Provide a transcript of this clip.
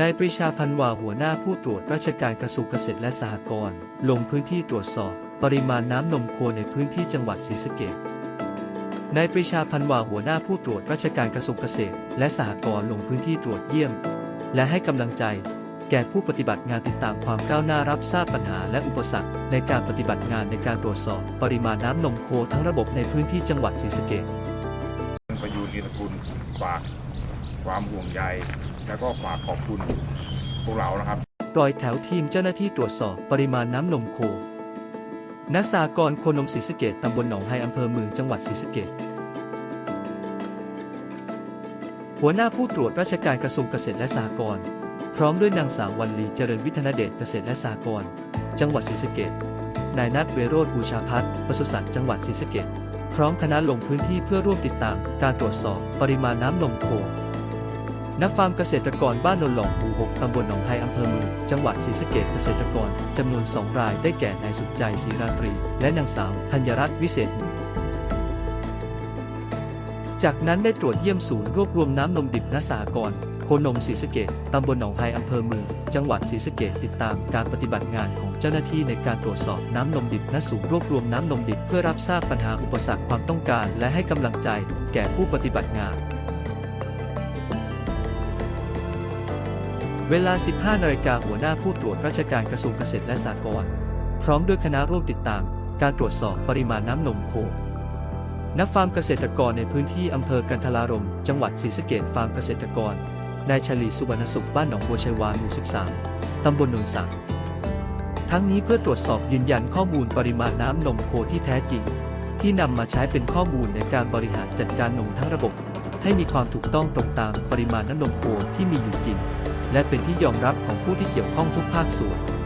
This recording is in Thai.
นายปรีชาพันวาหัวหน้าผู้ตรวจราชการกระทรวงเกษตรและสหกรณ์ลงพื้นที่ตรวจสอบ ปริมาณน้ำนมโคในพื้นที่จังหวัดศรีสะเกษนายปรีชาพันวาหัวหน้าผู้ตรวจราชการกระทรวงเกษตร และสหกรณ์ลงพื้นที่ตรวจเยี่ยม และให้กำลังใจ แก่ผู้ปฏิบัติงานติดตามความก้าวหน้ารับทราบปัญหาและอุปสรรค ในการปฏิบัติงานในการตรวจสอบ ปริมาณน้ำนมโคทั้งระบบในพื้นที่จังหวัดศรีสะเกษประยูนอินทกุลฝาก ความห่วงใย แล้วก็ฝากขอบคุณพวกเรานะครับ ปล่อยแถวทีมเจ้าหน้าที่ตรวจสอบปริมาณน้ำนมโค นักสากรโคนมศรีสะเกดตำบลหนองไฮอำเภอเมืองจังหวัดศรีสะเกดหัวหน้าผู้ตรวจราชการกระทรวงเกษตรและสหกรณ์พร้อมด้วยนางสาววันลีเจริญวิทนาเดชเกษตรและสหกรณ์จังหวัดศรีสะเกดนายนัทเวโรธบูชาพัฒน์ปศุสัตว์จังหวัดศรีสะเกดพร้อมคณะลงพื้นที่เพื่อร่วมติดตามการตรวจสอบปริมาณน้ำนมโค ณฟาร์มเกษตรกรบ้านโนนหลองหมู่6ตำบลหนองไฮอำเภอเมืองจังหวัดศรีสะเกษเกษตรกรจำนวน 2 รายได้แก่นายสุขใจศรีราตรี และนางสาวธัญรัตน์วิเศษ จากนั้นได้ตรวจเยี่ยมศูนย์รวบรวมน้ำนมดิบนสากรโคนมศรีสะเกษตำบลหนองไฮอำเภอเมือง จังหวัดศรีสะเกษติดตามการปฏิบัติงานของเจ้าหน้าที่ในการตรวจสอบน้ำนมดิบณศูนย์รวบรวมน้ำนมดิบเพื่อรับทราบปัญหาอุปสรรคความต้องการ และให้กำลังใจแก่ผู้ปฏิบัติงาน เวลา 15 นาฬิกาหัวหน้าผู้ตรวจราชการกระทรวงเกษตรและสหกรณ์พร้อมด้วยคณะร่วมติดตาม การตรวจสอบปริมาณน้ำนมโคณฟาร์มเกษตรกรในพื้นที่อำเภอกันทลารม จังหวัดศรีสะเกษฟาร์มเกษตรกร นายชลีสุวรรณสุขบ้านหนองบัวชัยวานหมู่ 13 ตำบลนนสังทั้งนี้เพื่อตรวจสอบยืนยันข้อมูลปริมาณน้ำนมโคที่แท้จริง ที่นำมาใช้เป็นข้อมูลในการบริหารจัดการนมทั้งระบบ ให้มีความถูกต้องตรงตามปริมาณน้ำนมโคที่มีอยู่จริง และเป็นที่ยอมรับของผู้ที่เกี่ยวข้องทุกภาคส่วน